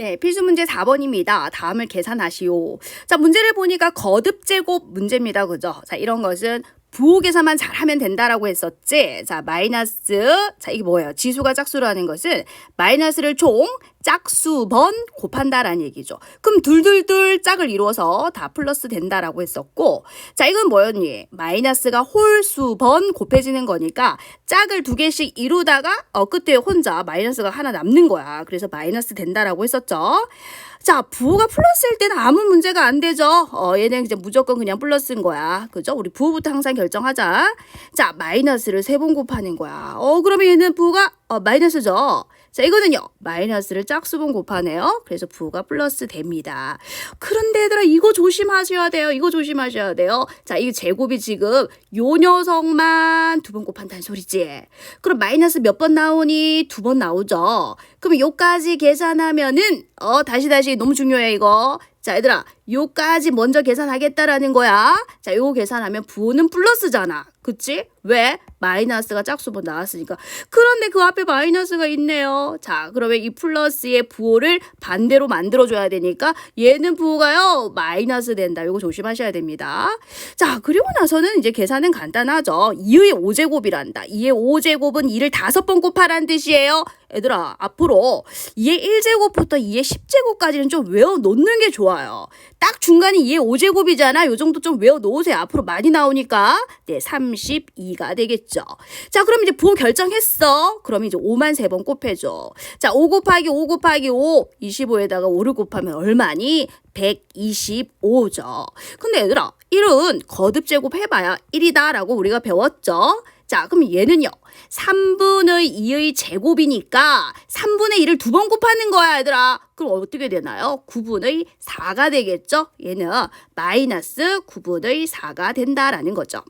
네, 필수 문제 4번입니다. 다음을 계산하시오. 자, 문제를 보니까 거듭 제곱 문제입니다. 그죠? 자, 이런 것은 부호 계산만 잘하면 된다라고 했었지. 자, 마이너스. 자, 이게 뭐예요? 지수가 짝수라는 것은 마이너스를 총 짝수 번 곱한다라는 얘기죠. 그럼 둘둘둘 짝을 이루어서 다 플러스 된다라고 했었고, 자, 이건 뭐였니? 마이너스가 홀수 번 곱해지는 거니까 짝을 두 개씩 이루다가 어, 끝에 혼자 마이너스가 하나 남는 거야. 그래서 마이너스 된다라고 했었죠. 자, 부호가 플러스일 때는 아무 문제가 안 되죠. 어, 얘는 이제 무조건 그냥 플러스인 거야. 그죠? 우리 부호부터 항상 결정하자. 자, 마이너스를 세 번 곱하는 거야. 어, 그러면 얘는 부호가 어, 마이너스죠. 자, 이거는요. 마이너스를 짝수번 곱하네요. 그래서 부호가 플러스 됩니다. 그런데 얘들아 이거 조심하셔야 돼요. 이거 조심하셔야 돼요. 자, 이 제곱이 지금 요 녀석만 두 번 곱한다는 소리지. 그럼 마이너스 몇 번 나오니? 두 번 나오죠. 그럼 요까지 계산하면은 어 다시 다시 너무 중요해 이거. 자, 얘들아, 요까지 먼저 계산하겠다라는 거야. 자, 요거 계산하면 부호는 플러스잖아. 그치? 왜? 마이너스가 짝수번 나왔으니까. 그런데 그 앞에 마이너스가 있네요. 자, 그러면 이 플러스의 부호를 반대로 만들어줘야 되니까 얘는 부호가요, 마이너스 된다. 요거 조심하셔야 됩니다. 자, 그리고 나서는 이제 계산은 간단하죠. 2의 5제곱이란다. 2의 5제곱은 2를 다섯 번 곱하라는 뜻이에요. 얘들아, 앞으로 2의 1제곱부터 2의 10제곱까지는 좀 외워 놓는 게 좋아요. 딱 중간이 2의 5제곱이잖아. 요 정도 좀 외워 놓으세요. 앞으로 많이 나오니까. 네, 32가 되겠죠. 자, 그럼 이제 부호 결정했어. 그럼 이제 5만 세번 곱해줘. 자, 5 곱하기 5 곱하기 5, 25에다가 5를 곱하면 얼마니? 125죠. 근데 얘들아, 1은 거듭 제곱 해봐야 1이다라고 우리가 배웠죠. 자, 그럼 얘는요. 3분의 2의 제곱이니까 3분의 1을 두번 곱하는 거야, 얘들아. 그럼 어떻게 되나요? 9분의 4가 되겠죠? 얘는 마이너스 9분의 4가 된다라는 거죠.